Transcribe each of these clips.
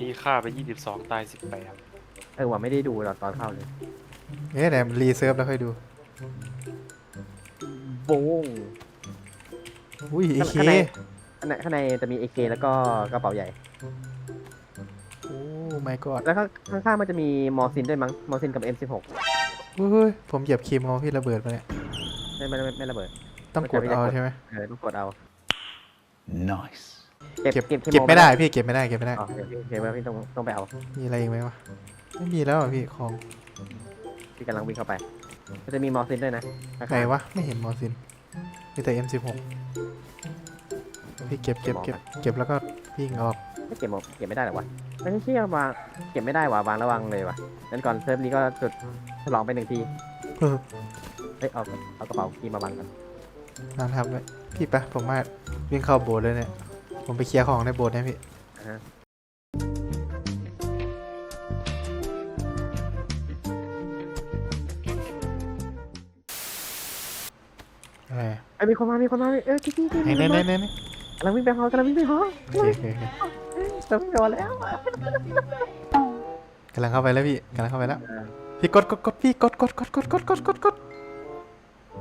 นี้ฆ่าไป22ตาย18เออว่าไม่ได้ดูตอนตอนเข้าเลยเอ๊ะเดี๋ยวรีเซิร์ฟแล้วค่อยดูโบงอุ้ยเอเคข้างในข้างในข้างในจะมีเอเคแล้วก็กระเป๋าใหญ่ โอ้ my god แล้วก็ข้างๆมันจะมีมอร์ซินด้วยมั้งมอร์ซินกับ M16 เฮ้ยผมเหยียบคีมของพี่ระเบิดไปเนี่ยไม่ไม่ไม่ไม่ระเบิด ต้องกดเอาใช่ไหมเออต้องกดเอา Nice. เก็บเก็บเก็บเก็บไม่ได้พี่เก็บไม่ได้เก็บไม่ได้อ๋อเก็บเก็บไว้พี่ต้องต้องไปเอามีอะไรอีกไหมวะไม่มีแล้วอะพี่ของพี่กำลังวิ่งเข้าไปมันจะมีมอร์ซินด้วยนะข้างๆไหนวะไม่เห็นมอร์ซินมีแต่ M16 พี่เก็บเก็บเก็บเก็บแล้วก็วิ่งออกไม่เก็บหมดเก็บไม่ได้หรอวะไม่ใช่เชื่อวางเก็บไม่ได้ว่ะวางระวังเลยวะงั้นก่อนเซิร์ฟนี้ก็จุดฉลองไปหนึ่งทีเออเฮ้ยเอาเอากระเป๋าคีย์มาบังกันนานทำเลยพี่ไปะผมมาวิ่งเข้าโบสถ์เลยเนี่ย ผมไปเคลียร์ของในโบสถ์นะพี่อ่าฮะอะไรไอ้ยมีคนมา มีคนมาเออกิ๊กกิ๊กกิ๊กไหนมีไหนคนไหนมาไหนไหนกำลังวิ่งไปหอกำลังวิ่งไปหอโอเคโอเคโอเคกำลังวิ่งไปหอแล้วกำลังเข้าไปแล้วพี่กำลังเข้าไปแล้ว พี่กดกดกดพี่กดกดกดกดกดกดกดกด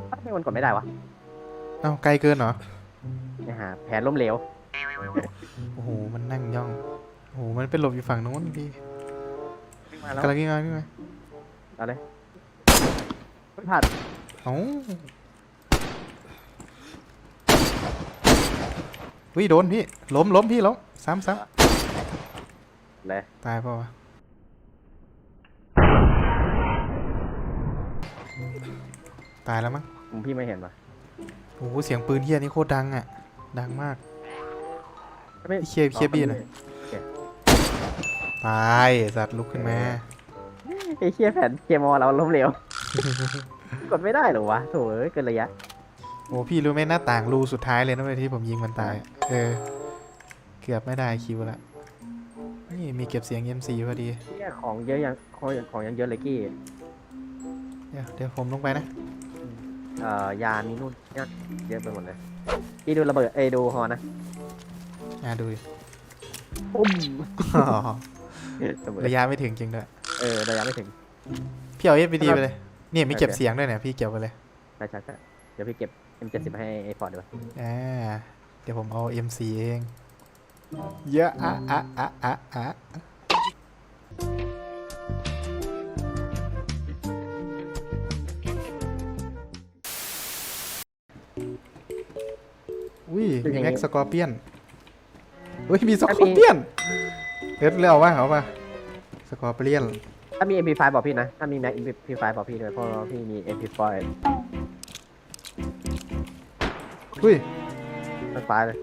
ทำไมมันกดไม่ได้วะเอ้าไกลเกินเหรอ เนี่ยฮะแผนล้มเหลว โอ้โห มันนั่งย่อง โอ้โห มันเป็นหลบอยู่ฝั่งนู้นพี่วิ่งมาแล้วกำลังวิ่งมาวิ่งมาเอาเลยไม่ผ่านเอ้าวิโดนพี่ ล้มล้มพี่ล้มซ้ำซ้เลยำตายเปล่าวะตายแล้วมั้งผมพี่ไม่เห็นวะโอ้โห เสียงปืนเฮียนี่โคตรดังอะ ดังมาก ไม่พี่เคลียร์เคลียร์บี้หน่อยตายสัตว์ลุกขึ้นมาไอ้เชี่ยแผนเกมมอเราล้มเหลว กดไม่ได้เหรอวะโถ่เอ้ยเกินระยะ โอ้พี่รู้ไหมหน้าต่างรูสุดท้ายเลยนะเว้ยที่ผมยิงมันตายอะเออ เกือบไม่ได้คิวละนี่มีเก็บเสียง MC พอดีเชี่ยของเยอะยังของของยังเยอะเลยกี้ เดี๋ยวเดี๋ยวผมลงไปนะ เอ่อยามีนู่นเนี่ยเยอะไปหมดเลยพี่ดูระเบิดเอยดูฮอนะ อ่าดูดิปุ้มอ๋อระเบิดระยะไม่ถึงจริงด้วย เออระยะไม่ถึง พี่เอา FPD ไปเลยนี่มีเก็บโอเคเสียงด้วยเนี่ยพี่เก็บไปเลย ใช่ใช่ใช่เดี๋ยวพี่เก็บ M70 ให้ไอ้ฟอร์ดดีกว่าอ่า เดี๋ยวผมเอา MC เอง เยอะอะอะอะอะอะอุ้ยมีแม็กสกอร์เปียน อุ้ยมีสกอร์เปียนเอ็ดเลือกว่าเอาป่ะสกอร์เปียนถ้ามี MP5 บอกพี่นะ ถ้ามี Mac MP5 บอกพี่ด้วยเพราะว่าพี่มี MP5 อุ้ยมันฟ้าเลย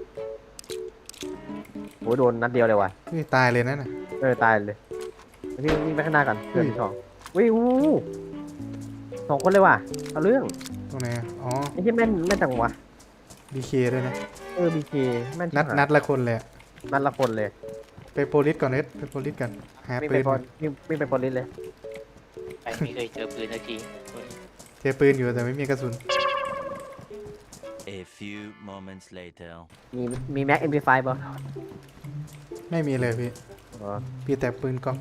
โหโดนนัดเดียวเลยว่ะ อุ้ยตายเลยนั่นน่ะ เออตายเลยพี่วิ่งไปข้างหน้าก่อนเพื่อนอุ้ยที่สองวิวสองคนเลยว่ะเอาเรื่องตรงไหนอะอ๋อ ไอ้ที่แม่นแม่นจังวะ BK ด้วยนะ เออ BK แม่นนัดชิบหายนัดละคนเลยอะ นัดละคนเลยไปโพลิสก่อนเอ็ดไปโพลิสกันหาวิ่งปืไปนพอวิ่งวิ่งไปพอลิสเลยไอ้ไม่เคยเจอปืนสักทีเจอปืนอยู่แต่ไม่มีกระสุน A few moments later. มีมี Mac MP5 ป่ะไม่มีเลยพี่อ๋อพี่แต่ปืนกล้อง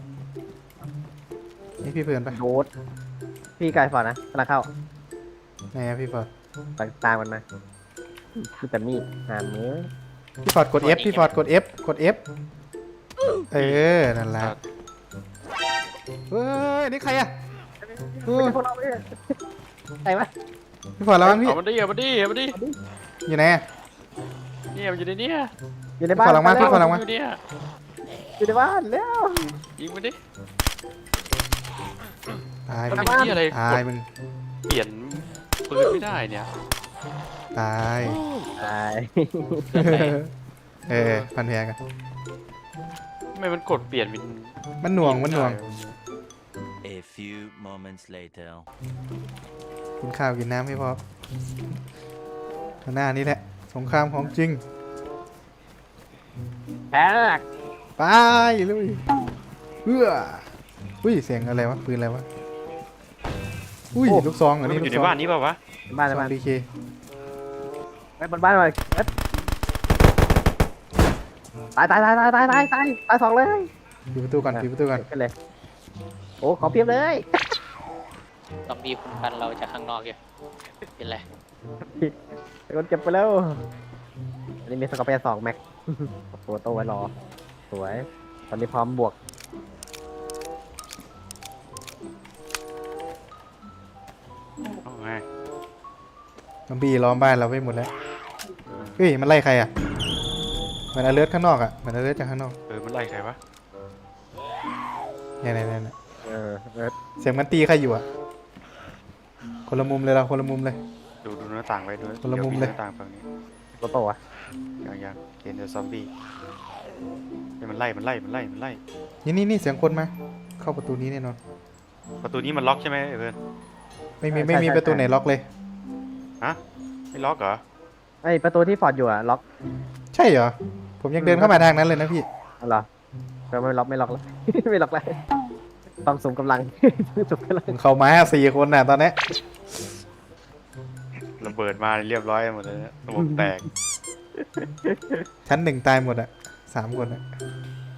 นี่พี่เพื่อนปะโดดพี่ไกลฟอร์ดนะกำลังเข้าไหนอะพี่ฟอร์ดไปตามมันมาคือแต่มีดหามือ พี่ฟอร์ดกด F พี่ฟอร์ดกด F กด F เออ นั่นแหละ เฮ้ย นี่ใครอะเฮ้ไม่ยใช่พวกเราไม่ใช่ใครวะพี่ฟอร์ดระวังพี่ เอามันดิเอามันดิเอามันดิอยู่ไหนอะเนี่ยมันอยู่ในเนี่ยอยู่ในบ้านขอรางวัลไปพี่แวขอรางวัลอยู่เนี่ยอยู่ในบ้านแล้วยิงมันดิ ตายมันมึงเป็นที่อะไรตายมึง เปลี่ยนปืนไม่ได้เนี่ย ตาย ตายเออพันแพงกันทำไมมันกดเปลี่ยนเป็นมันหน่วงมันหน่วง A few moments later. กินข้าวกินน้ำให้พอหน้านี้แหละสงครามของจริงแพ้แล้วไปเลยเฮ้ออุ้ยเสียงอะไรวะปืนอะไรวะอุ้ยลูกซองเหรมัอันนนี้อลูยู่กในซองบ้านนี้เปล่าวะบ้านในซอบ้างนดีเค ไปบนบ้านเลยเอ็ดตายตายตายตายตายตายตายตายสองเลยปิดประตูก่อนปิดประตูก่อน ขึ้นเลย โอ้ขอเพียบเลยซอมบี้คุณพันเราจากข้างนอกอยู่เป็นไรโดนเก็บไปแล้วอันนี้มีสกอร์เปียนสองแม็กโฟโต้ไว้รอ สวย ตอนนี้พร้อมบวก เอาไงซอมบี้ล้อมบ้านเราไปหมดแล้วเฮ้ยมันไล่ใครอะเหมันอเลิร์ข้างนอกอะเหมันอเลิร์จากข้างนอกเออมันไล่ใครวะเนี่ยเนี่ยเนี่ยเออเออเสียงมันตีใครอยู่อะคนละมุมเลยเราคนละมุมเลย ดูดูหน้าต่างไว้ด้วยคนละมุมดี๋วเลยหน้าต่างฝั่งนี้โฟโต้อะยังยังเกณฑ์เดอซอมบี้เฮ้ยมันไล่มันไล่มันไล่มันไล่นี่นี่นี่เสียงคนมา เข้าประตูนี้แน่นอนประตูนี้มันล็อกใช่ไหมเอเวิร์นไม่มีไม่มีประตูไหนล็อกเลย ฮะไม่ล็อกเหรอ ไอยประตูที่ฟอร์ดอยู่อะล็อกใช่เหรอ ผมยังเดินเข้ามาทางนั้นเลยนะพี่ เอาเหรอก็ไม่ล็อกไม่ล็อกแล้ว ไม่ล็อกแล้วต้องสมกำลัง สมกำลังผมเข้ามาสี่คนน่ะตอนนี้ระเบิดมาเรียบร้อยหมดเลยนะระบบแตก ชั้นหนึ่งตายหมดอะสามคนอะ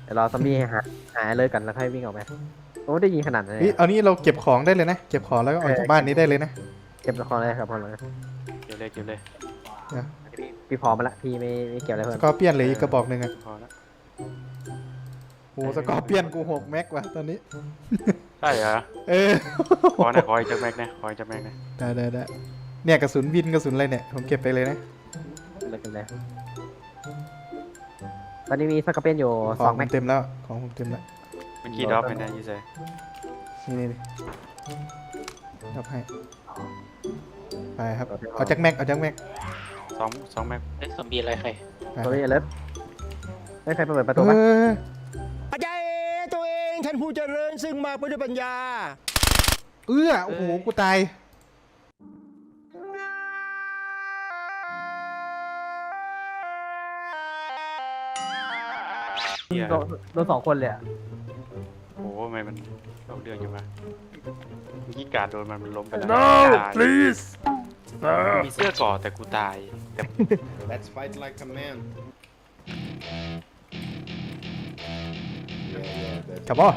เดี๋ยวรอซอมบี้หาหาเลยกันแล้วค่อยวิ่งออกไปโอ้ได้ยิงขนาดนั้นเลยเฮ้ยเอานี่เราเก็บของได้เลยนะ เก็บของแล้วก็ออกจากบ้านนี้ได้เลยนะ เก็บละครเลยครับพอเลยเก็บเลยเก็บเลย พี่พี่พร้อมมาละพี่ไม่ไม่เกี่ยวอะไรสเพิ่มกอร์เปียนเหลยอีกกระบอกหนึ่งอะพอแล้วโอ้สกอร์เปียนกูหกแม็กว่ะตอนนี้ ใช่เหรอเออ ขอหน่อยขออีกจักแม็กนะขออีกจักแม็กนะได้ได้ได้เนี่ยกระสุนวินกระสุนอะไรเนี่ย ผมเก็บไปเลยนะ เลยกันเลยตอนนี้มีสกอร์เปียนอยู่ขสอองงผแม็มกเต็มแล้ว ของผมเต็มแล้ว เมื่อกี้ดรอปไปนะยูเซนี่นี่นี่รับให้ ไปครับ เอาจากแม็ก เอาจากแม็ก สองสองแม็กเอ้ยซอมบี้อะไรใครไปตัวนี้เลิฟไม่ใครเปิดประตูเอปะออาจารย์ตัวเองท่านผู้เจริญซึ่งมาไปด้วยปัญญา เอื้อโอ้โหกูตายเฮียโดนโดนสองคนเลยอะโอ้โหทำไมมันเอาเรื่องอยู่มาเมื่อกี้การดโดนมันมันล้มไปแล้ว No, ตาย please. No. มีเสื้อก่อแต่กูตายแต่ Let's fight like a man. Yeah, yeah, that's กับบ่อ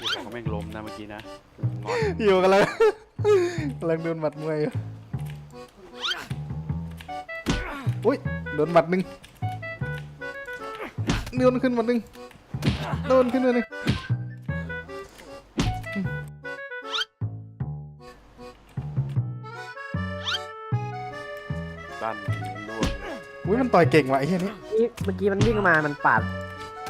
ยู่ของแม่งล้มนะเมื่อกี้นะงอนอยู่กันแล้วกำลังโดนหมัดมวยอยู่อุ้ยโดนหมัดหนึ่งโดนขึ้นหมัดหนึ่งโดนขึ้นมาหนึ่ง บ้านร่วงเลยอุ้ยมันต่อยเก่งว่ะไอ้เหี้ยนี่นี่เมื่อกี้มันวิ่งมา มันปาด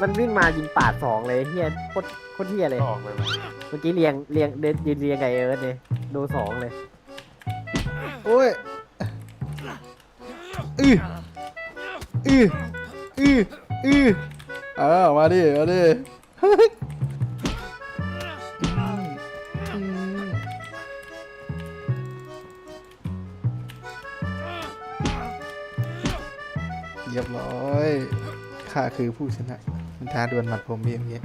มันวิ่งมายิงปาดสองเลยเฮียโคตรโคตรเฮียเลย ก็ออกไปมันเมื่อกี้เรียงเรียงเดินยืนเรียงไงเอิร์ธเนี่ยดูสองเลย โอ้ยอืออืออืออืออ้าวมาดิมาดิ เรียบร้อยข้าคือผู้ชนะมันท้าดวลหมัดผมเองเงี้ย